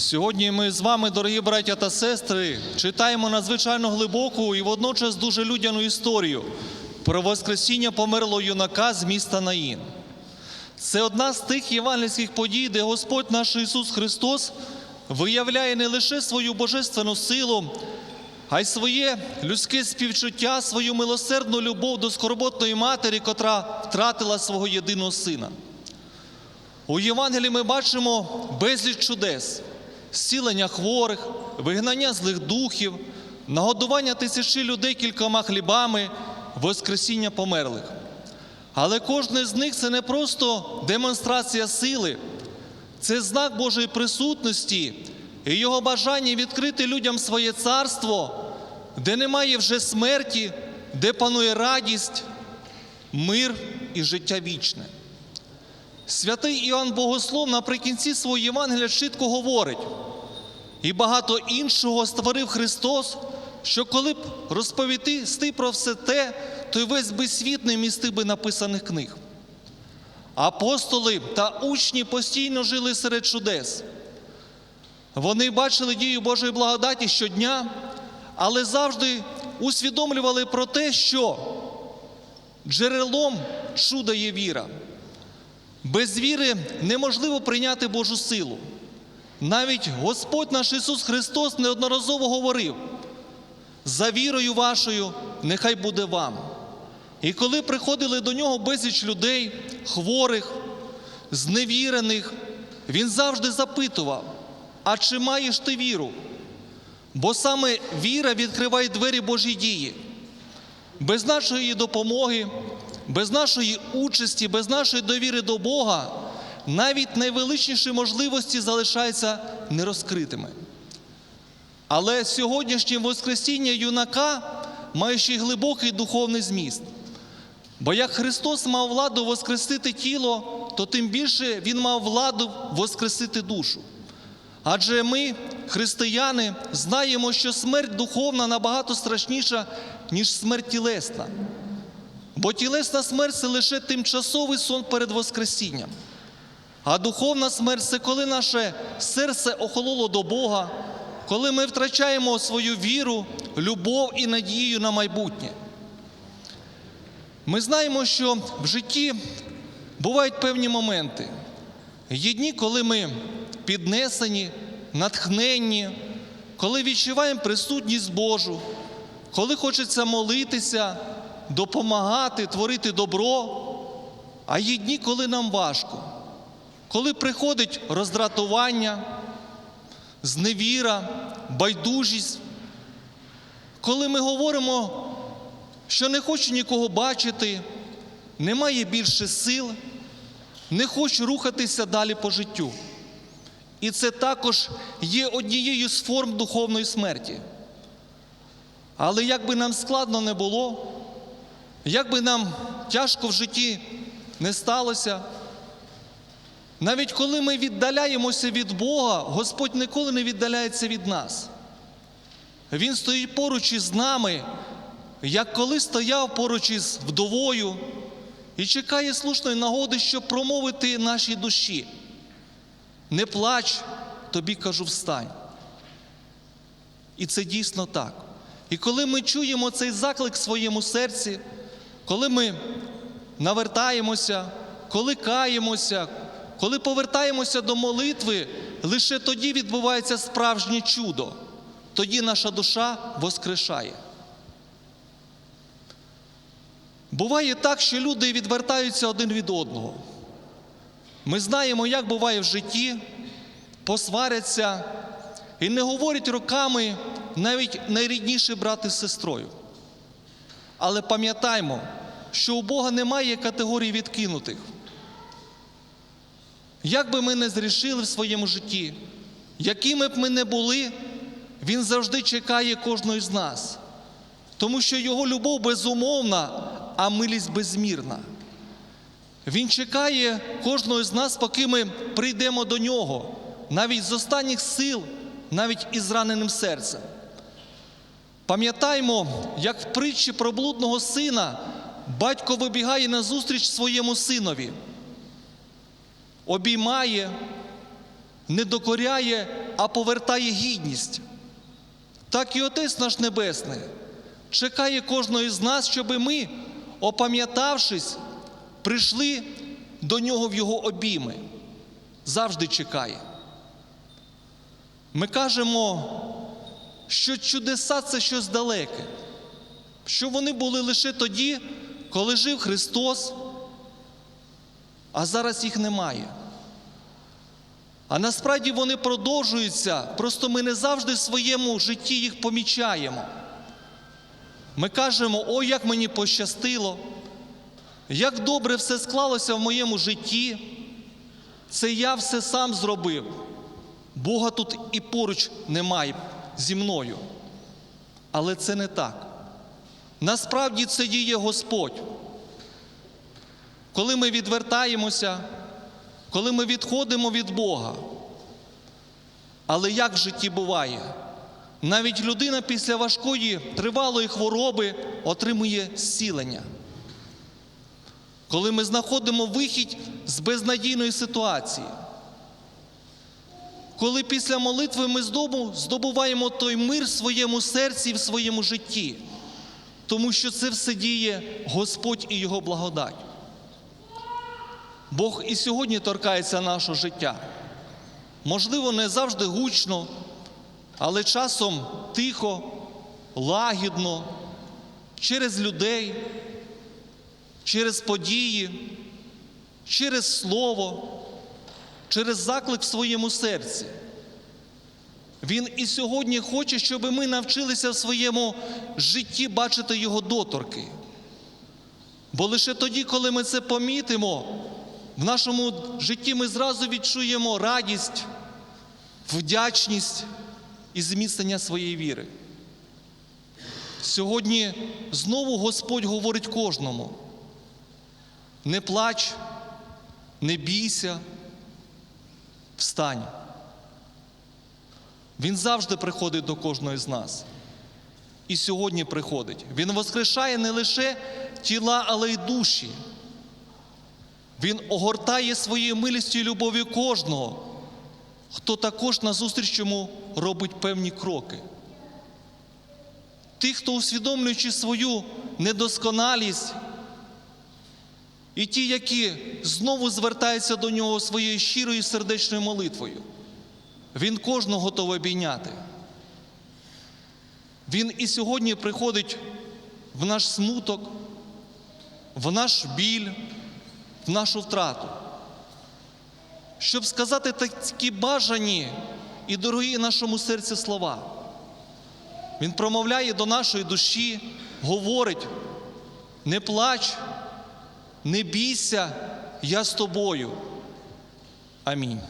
Сьогодні ми з вами, дорогі браття та сестри, читаємо надзвичайно глибоку і водночас дуже людяну історію про Воскресіння померлого юнака з міста Наїн. Це одна з тих євангельських подій, де Господь наш Ісус Христос виявляє не лише свою божественну силу, а й своє людське співчуття, свою милосердну любов до скорботної матері, котра втратила свого єдиного сина. У Євангелії ми бачимо безліч чудес, зцілення хворих, вигнання злих духів, нагодування тисячі людей кількома хлібами, воскресіння померлих. Але кожне з них це не просто демонстрація сили, це знак Божої присутності і його бажання відкрити людям своє царство, де немає вже смерті, де панує радість, мир і життя вічне. Святий Іоанн Богослов наприкінці свого Євангелія чітко говорить, і багато іншого створив Христос, що коли б розповісти про все те, то й весь би світ не містив би написаних книг. Апостоли та учні постійно жили серед чудес. Вони бачили дію Божої благодаті щодня, але завжди усвідомлювали про те, що джерелом чуда є віра. Без віри неможливо прийняти Божу силу. Навіть Господь наш Ісус Христос неодноразово говорив: за вірою вашою нехай буде вам. І коли приходили до нього безліч людей, хворих, зневірених, він завжди запитував: а чи маєш ти віру? Бо саме віра відкриває двері Божій дії. Без нашої допомоги, без нашої участі, без нашої довіри до Бога, навіть найвеличніші можливості залишаються нерозкритими. Але сьогоднішнє Воскресіння юнака має ще й глибокий духовний зміст. Бо як Христос мав владу воскресити тіло, то тим більше Він мав владу воскресити душу. Адже ми, християни, знаємо, що смерть духовна набагато страшніша, ніж смерть тілесна. Бо тілесна смерть це лише тимчасовий сон перед Воскресінням. А духовна смерть це коли наше серце охололо до Бога, коли ми втрачаємо свою віру, любов і надію на майбутнє. Ми знаємо, що в житті бувають певні моменти. Є дні, коли ми піднесені, натхненні, коли відчуваємо присутність Божу, коли хочеться молитися, допомагати, творити добро, а є дні, коли нам важко, коли приходить роздратування, зневіра, байдужість, коли ми говоримо, що не хочу нікого бачити, немає більше сил, не хочу рухатися далі по життю. І це також є однією з форм духовної смерті. Але як би нам складно не було, як би нам тяжко в житті не сталося, навіть коли ми віддаляємося від Бога, Господь ніколи не віддаляється від нас. Він стоїть поруч із нами, як коли стояв поруч із вдовою і чекає слушної нагоди, щоб промовити нашій душі. Не плач, тобі кажу, встань. І це дійсно так. І коли ми чуємо цей заклик в своєму серці, коли ми навертаємося, коли каємося, коли повертаємося до молитви, лише тоді відбувається справжнє чудо. Тоді наша душа воскрешає. Буває так, що люди відвертаються один від одного. Ми знаємо, як буває в житті, посваряться і не говорять роками навіть найрідніші брати з сестрою. Але пам'ятаймо, що у Бога немає категорії відкинутих. Як би ми не зрішили в своєму житті, якими б ми не були, Він завжди чекає кожного з нас, тому що Його любов безумовна, а милість безмірна. Він чекає кожного з нас, поки ми прийдемо до нього, навіть з останніх сил, навіть із зраненим серцем. Пам'ятаймо, як в притчі про блудного сина батько вибігає назустріч своєму синові, обіймає, не докоряє, а повертає гідність. Так і Отець наш Небесний чекає кожного з нас, щоби ми, опам'ятавшись, прийшли до нього в його обійми. Завжди чекає. Ми кажемо, що чудеса це щось далеке, що вони були лише тоді, коли жив Христос, а зараз їх немає. А насправді вони продовжуються, просто ми не завжди в своєму житті їх помічаємо. Ми кажемо, ой, як мені пощастило, як добре все склалося в моєму житті. Це я все сам зробив. Бога тут і поруч немає зі мною. Але це не так. Насправді це діє Господь. Коли ми відвертаємося, коли ми відходимо від Бога. Але як в житті буває? Навіть людина після важкої тривалої хвороби отримує зцілення. Коли ми знаходимо вихід з безнадійної ситуації. Коли після молитви ми здобу- здобуваємо той мир в своєму серці і в своєму житті, тому що це все діє Господь і Його благодать. Бог і сьогодні торкається нашого життя. Можливо, не завжди гучно, але часом тихо, лагідно, через людей, через події, через слово, через заклик в своєму серці. Він і сьогодні хоче, щоб ми навчилися в своєму житті бачити його доторки. Бо лише тоді, коли ми це помітимо, в нашому житті ми зразу відчуємо радість, вдячність і зміцнення своєї віри. Сьогодні знову Господь говорить кожному: не плач, не бійся, встань. Він завжди приходить до кожного з нас. І сьогодні приходить. Він воскрешає не лише тіла, але й душі. Він огортає своєю милістю і любов'ю кожного, хто також назустріч йому робить певні кроки. Тих, хто усвідомлюючи свою недосконалість, і ті, які знову звертаються до нього своєю щирою сердечною молитвою, він кожного готовий обійняти. Він і сьогодні приходить в наш смуток, в наш біль, в нашу втрату, щоб сказати такі бажані і дорогі нашому серці слова. Він промовляє до нашої душі, говорить: не плач, не бійся, я з тобою. Амінь.